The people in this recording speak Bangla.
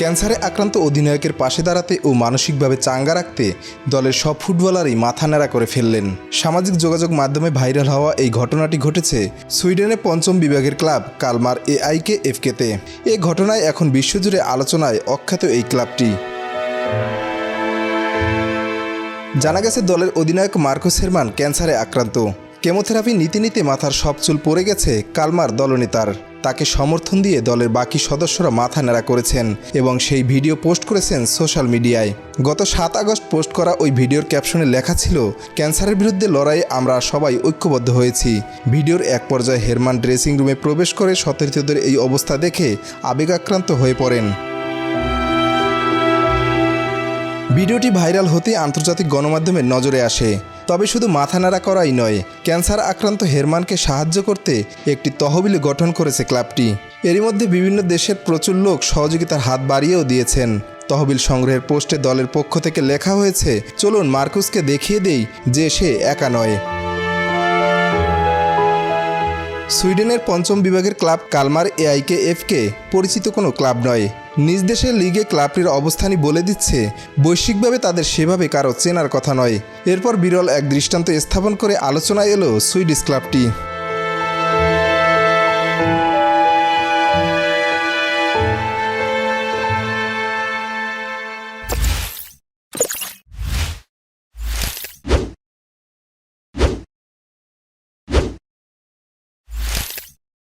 ক্যান্সারে আক্রান্ত অধিনায়কের পাশে দাঁড়াতে ও মানসিকভাবে চাঙ্গা রাখতে দলের সব ফুটবলারই মাথা নেড়া করে ফেললেন। সামাজিক যোগাযোগ মাধ্যমে ভাইরাল হওয়া এই ঘটনাটি ঘটেছে সুইডেনের পঞ্চম বিভাগের ক্লাব কালমার এআইকে এফকেতে। এ ঘটনায় এখন বিশ্বজুড়ে আলোচনায় অখ্যাত এই ক্লাবটি। জানা গেছে, দলের অধিনায়ক মার্কোস হেরমান ক্যান্সারে আক্রান্ত। কেমোথেরাপি নীতি নিতে মাথার সব চুল পড়ে গেছে কালমার দলনেতার। তাকে সমর্থন দিয়ে দলের বাকি সদস্যরা মাথা নেড়া করেছেন এবং সেই ভিডিও পোস্ট করেছেন সোশ্যাল মিডিয়ায়। গত সাত আগস্ট পোস্ট করা ওই ভিডিওর ক্যাপশনে লেখা ছিল, ক্যান্সারের বিরুদ্ধে লড়াইয়ে আমরা সবাই ঐক্যবদ্ধ হয়েছি। ভিডিওর এক পর্যায়ে হেরমান ড্রেসিং রুমে প্রবেশ করে সতীর্থদের এই অবস্থা দেখে আবেগাক্রান্ত হয়ে পড়েন। ভিডিওটি ভাইরাল হতে আন্তর্জাতিক গণমাধ্যমের নজরে আসে। তবে শুধু মাথা নাড়া করাই নয়, ক্যান্সার আক্রান্ত হেরমানকে সাহায্য করতে একটি তহবিল গঠন করেছে ক্লাবটি। এরই মধ্যে বিভিন্ন দেশের প্রচুর লোক সহযোগিতার হাত বাড়িয়েও দিয়েছেন। তহবিল সংগ্রহের পোস্টে দলের পক্ষ থেকে লেখা হয়েছে, চলুন মার্কুসকে দেখিয়ে দেই যে সে একা নয়। সুইডেনের পঞ্চম বিভাগের ক্লাব কালমার এআইকে এফকে পরিচিত কোনো ক্লাব নয়। নিজ দেশের লিগে ক্লাবটির অবস্থানই বলে দিচ্ছে, বৈশ্বিকভাবে তাদের সেভাবে কারও চেনার কথা নয়। এরপর বিরল এক দৃষ্টান্ত স্থাপন করে আলোচনায় এলো সুইডিশ ক্লাবটি।